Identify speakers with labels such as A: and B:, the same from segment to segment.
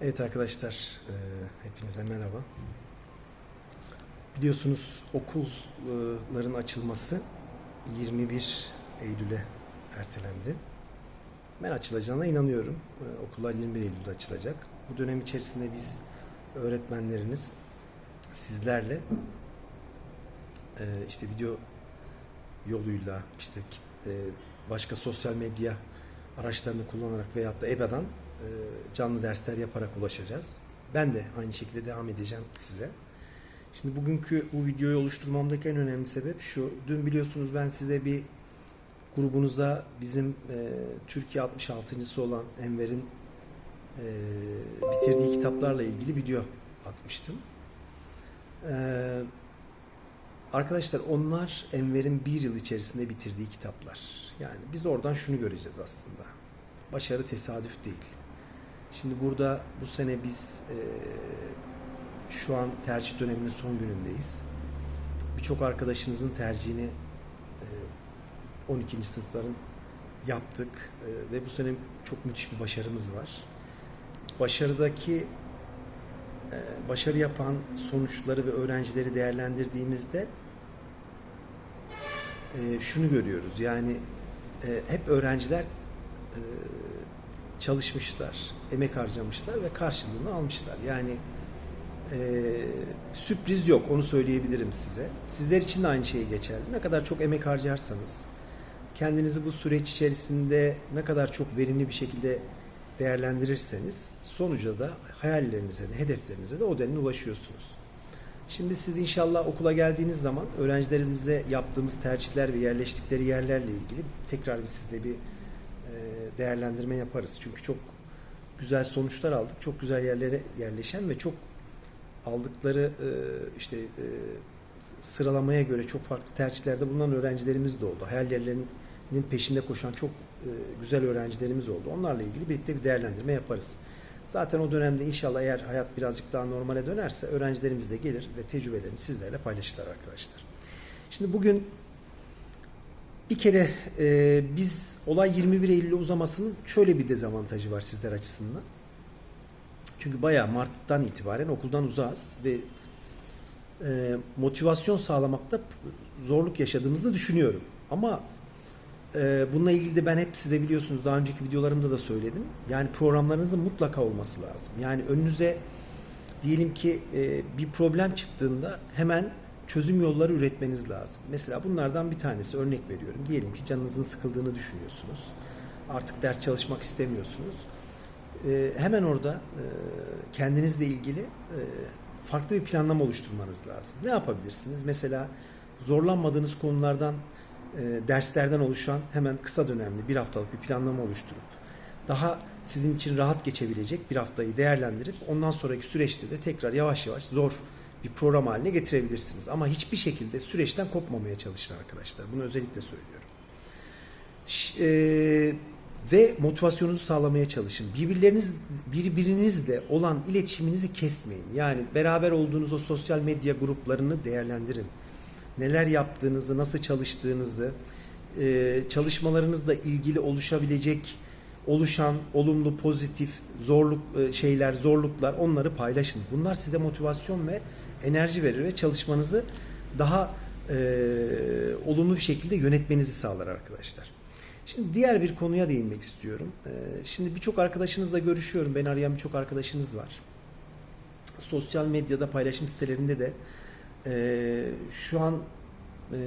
A: Evet arkadaşlar, e, hepinize merhaba. Biliyorsunuz okulların açılması 21 Eylül'e ertelendi. Ben açılacağına inanıyorum. E, Okullar 21 Eylül'de açılacak. Bu dönem içerisinde biz öğretmenleriniz sizlerle e, işte video yoluyla işte e, başka sosyal medya araçlarını kullanarak veyahut da EBA'dan canlı dersler yaparak ulaşacağız. Ben de aynı şekilde devam edeceğim size. Şimdi bugünkü bu videoyu oluşturmamdaki en önemli sebep şu. Dün biliyorsunuz ben size bir grubunuza bizim e, Türkiye 66.sı olan Enver'in e, bitirdiği kitaplarla ilgili video atmıştım. E, arkadaşlar onlar Enver'in bir yıl içerisinde bitirdiği kitaplar. Yani biz oradan şunu göreceğiz aslında. Başarı tesadüf değil. Şimdi burada bu sene biz e, şu an tercih döneminin son günündeyiz. Birçok arkadaşınızın tercihini e, 12. sınıfların yaptık E, ve bu sene çok müthiş bir başarımız var. Başarıdaki e, başarı yapan sonuçları ve öğrencileri değerlendirdiğimizde e, şunu görüyoruz. Yani e, hep öğrenciler e, çalışmışlar, emek harcamışlar ve karşılığını almışlar. Yani e, sürpriz yok, onu söyleyebilirim size. Sizler için de aynı şey geçerli. Ne kadar çok emek harcarsanız, kendinizi bu süreç içerisinde ne kadar çok verimli bir şekilde değerlendirirseniz, sonuca da hayallerinize de, hedeflerinize de o denli ulaşıyorsunuz. Şimdi siz inşallah okula geldiğiniz zaman öğrencilerimize yaptığımız tercihler ve yerleştikleri yerlerle ilgili tekrar bir sizde bir değerlendirme yaparız. Çünkü çok güzel sonuçlar aldık. Çok güzel yerlere yerleşen ve çok aldıkları e, işte e, sıralamaya göre çok farklı tercihlerde bulunan öğrencilerimiz de oldu. Hayallerinin peşinde koşan çok e, güzel öğrencilerimiz oldu. Onlarla ilgili birlikte bir değerlendirme yaparız. Zaten o dönemde inşallah eğer hayat birazcık daha normale dönerse öğrencilerimiz de gelir ve tecrübelerini sizlerle paylaşırlar arkadaşlar. Şimdi bugün bir kere e, biz olay 21 Eylül'e uzamasının şöyle bir dezavantajı var sizler açısından. Çünkü bayağı Mart'tan itibaren okuldan uzağız ve e, motivasyon sağlamakta zorluk yaşadığımızı düşünüyorum. Ama e, bununla ilgili de ben hep size biliyorsunuz daha önceki videolarımda da söyledim. Yani programlarınızın mutlaka olması lazım. Yani önünüze diyelim ki e, bir problem çıktığında hemen çözüm yolları üretmeniz lazım. Mesela bunlardan bir tanesi örnek veriyorum. Diyelim ki canınızın sıkıldığını düşünüyorsunuz. Artık ders çalışmak istemiyorsunuz. E, hemen orada e, kendinizle ilgili e, farklı bir planlama oluşturmanız lazım. Ne yapabilirsiniz? Mesela zorlanmadığınız konulardan e, derslerden oluşan hemen kısa dönemli bir haftalık bir planlama oluşturup daha sizin için rahat geçebilecek bir haftayı değerlendirip ondan sonraki süreçte de tekrar yavaş yavaş zor bir program haline getirebilirsiniz. Ama hiçbir şekilde süreçten kopmamaya çalışın arkadaşlar. Bunu özellikle söylüyorum. Ş- e, ve motivasyonunuzu sağlamaya çalışın. Birbirleriniz birbirinizle olan iletişiminizi kesmeyin. Yani beraber olduğunuz o sosyal medya gruplarını değerlendirin. Neler yaptığınızı, nasıl çalıştığınızı, e, çalışmalarınızla ilgili oluşabilecek oluşan olumlu, pozitif zorluk e, şeyler, zorluklar onları paylaşın. Bunlar size motivasyon ve enerji verir ve çalışmanızı daha e, olumlu bir şekilde yönetmenizi sağlar arkadaşlar. Şimdi diğer bir konuya değinmek istiyorum. E, şimdi birçok arkadaşınızla görüşüyorum. Beni arayan birçok arkadaşınız var. Sosyal medyada paylaşım sitelerinde de e, şu an e,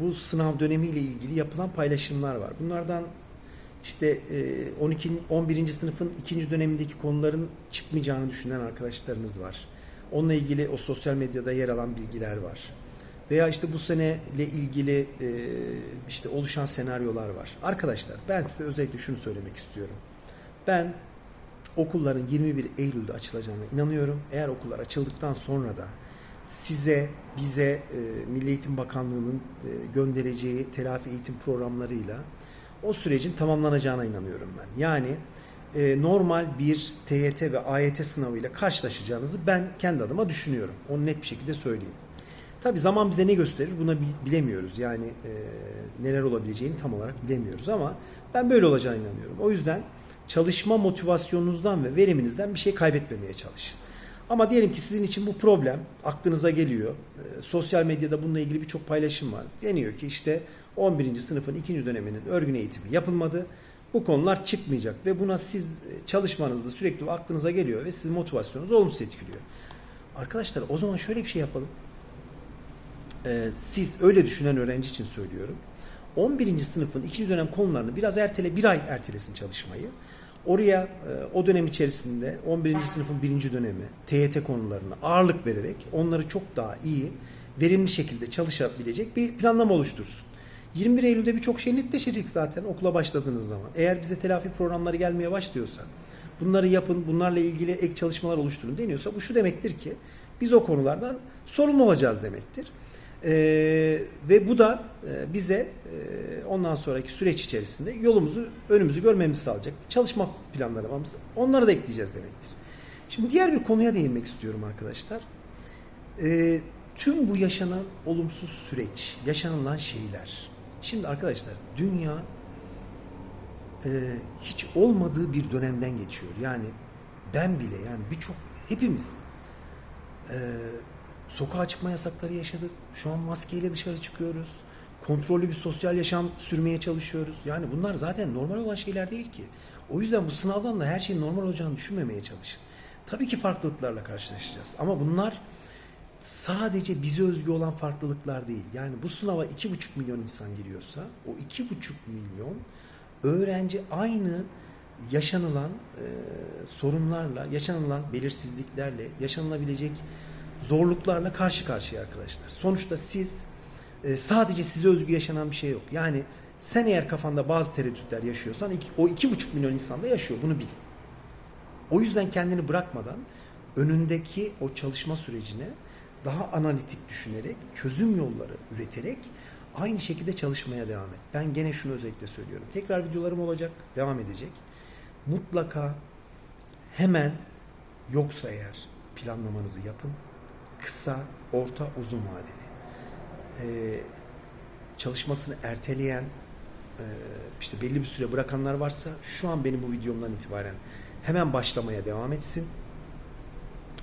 A: bu sınav dönemiyle ilgili yapılan paylaşımlar var. Bunlardan işte e, 12 11. sınıfın ikinci dönemindeki konuların çıkmayacağını düşünen arkadaşlarınız var. Onunla ilgili o sosyal medyada yer alan bilgiler var. Veya işte bu seneyle ilgili e, işte oluşan senaryolar var. Arkadaşlar ben size özellikle şunu söylemek istiyorum. Ben okulların 21 Eylül'de açılacağına inanıyorum. Eğer okullar açıldıktan sonra da size, bize e, Milli Eğitim Bakanlığı'nın e, göndereceği telafi eğitim programlarıyla o sürecin tamamlanacağına inanıyorum ben. Yani e, normal bir TYT ve AYT sınavıyla karşılaşacağınızı ben kendi adıma düşünüyorum. Onu net bir şekilde söyleyeyim. Tabi zaman bize ne gösterir buna bi- bilemiyoruz. Yani e, neler olabileceğini tam olarak bilemiyoruz ama ben böyle olacağına inanıyorum. O yüzden çalışma motivasyonunuzdan ve veriminizden bir şey kaybetmemeye çalışın. Ama diyelim ki sizin için bu problem aklınıza geliyor. Ee, sosyal medyada bununla ilgili birçok paylaşım var. Deniyor ki işte 11. sınıfın 2. döneminin örgün eğitimi yapılmadı. Bu konular çıkmayacak ve buna siz e, çalışmanızda sürekli aklınıza geliyor ve sizin motivasyonunuzu olumsuz etkiliyor. Arkadaşlar o zaman şöyle bir şey yapalım. Ee, siz öyle düşünen öğrenci için söylüyorum. 11. sınıfın 2. dönem konularını biraz ertele, bir ay ertelesin çalışmayı. Oraya e, o dönem içerisinde 11. sınıfın 1. dönemi TYT konularına ağırlık vererek onları çok daha iyi, verimli şekilde çalışabilecek bir planlama oluştursun. 21 Eylül'de birçok şey netleşecek zaten okula başladığınız zaman. Eğer bize telafi programları gelmeye başlıyorsa, bunları yapın, bunlarla ilgili ek çalışmalar oluşturun deniyorsa bu şu demektir ki biz o konulardan sorumlu olacağız demektir. Ee, ve bu da e, bize e, ondan sonraki süreç içerisinde yolumuzu, önümüzü görmemizi sağlayacak. Çalışma planlarımız onları da ekleyeceğiz demektir. Şimdi diğer bir konuya değinmek istiyorum arkadaşlar. Ee, tüm bu yaşanan olumsuz süreç, yaşanılan şeyler. Şimdi arkadaşlar dünya e, hiç olmadığı bir dönemden geçiyor. Yani ben bile yani birçok hepimiz e, sokağa çıkma yasakları yaşadık. Şu an maskeyle dışarı çıkıyoruz. Kontrollü bir sosyal yaşam sürmeye çalışıyoruz. Yani bunlar zaten normal olan şeyler değil ki. O yüzden bu sınavdan da her şeyin normal olacağını düşünmemeye çalışın. Tabii ki farklılıklarla karşılaşacağız. Ama bunlar sadece bize özgü olan farklılıklar değil. Yani bu sınava 2,5 milyon insan giriyorsa o 2,5 milyon öğrenci aynı yaşanılan e, sorunlarla, yaşanılan belirsizliklerle, yaşanılabilecek zorluklarla karşı karşıya arkadaşlar. Sonuçta siz e, sadece size özgü yaşanan bir şey yok. Yani sen eğer kafanda bazı tereddütler yaşıyorsan iki, o 2,5 milyon insan da yaşıyor. Bunu bil. O yüzden kendini bırakmadan önündeki o çalışma sürecine daha analitik düşünerek, çözüm yolları üreterek aynı şekilde çalışmaya devam et. Ben gene şunu özellikle söylüyorum. Tekrar videolarım olacak, devam edecek. Mutlaka hemen yoksa eğer planlamanızı yapın. Kısa, orta, uzun vadeli. Ee, çalışmasını erteleyen, e, işte belli bir süre bırakanlar varsa şu an benim bu videomdan itibaren hemen başlamaya devam etsin.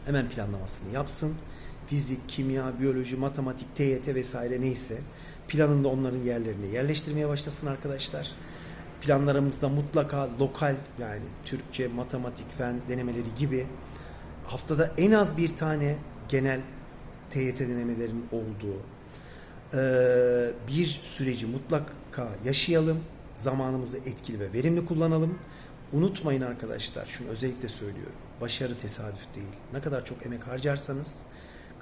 A: Hemen planlamasını yapsın. Fizik, kimya, biyoloji, matematik, TYT vesaire neyse planında onların yerlerine yerleştirmeye başlasın arkadaşlar. Planlarımızda mutlaka lokal yani Türkçe, matematik, fen denemeleri gibi haftada en az bir tane genel TYT denemelerinin olduğu bir süreci mutlaka yaşayalım. Zamanımızı etkili ve verimli kullanalım. Unutmayın arkadaşlar, şunu özellikle söylüyorum. Başarı tesadüf değil. Ne kadar çok emek harcarsanız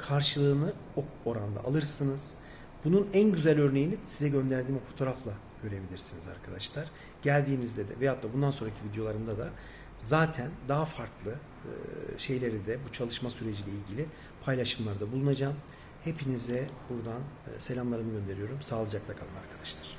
A: karşılığını o oranda alırsınız. Bunun en güzel örneğini size gönderdiğim o fotoğrafla görebilirsiniz arkadaşlar. Geldiğinizde de veyahut da bundan sonraki videolarımda da zaten daha farklı şeyleri de bu çalışma süreciyle ilgili paylaşımlarda bulunacağım. Hepinize buradan selamlarımı gönderiyorum. Sağlıcakla kalın arkadaşlar.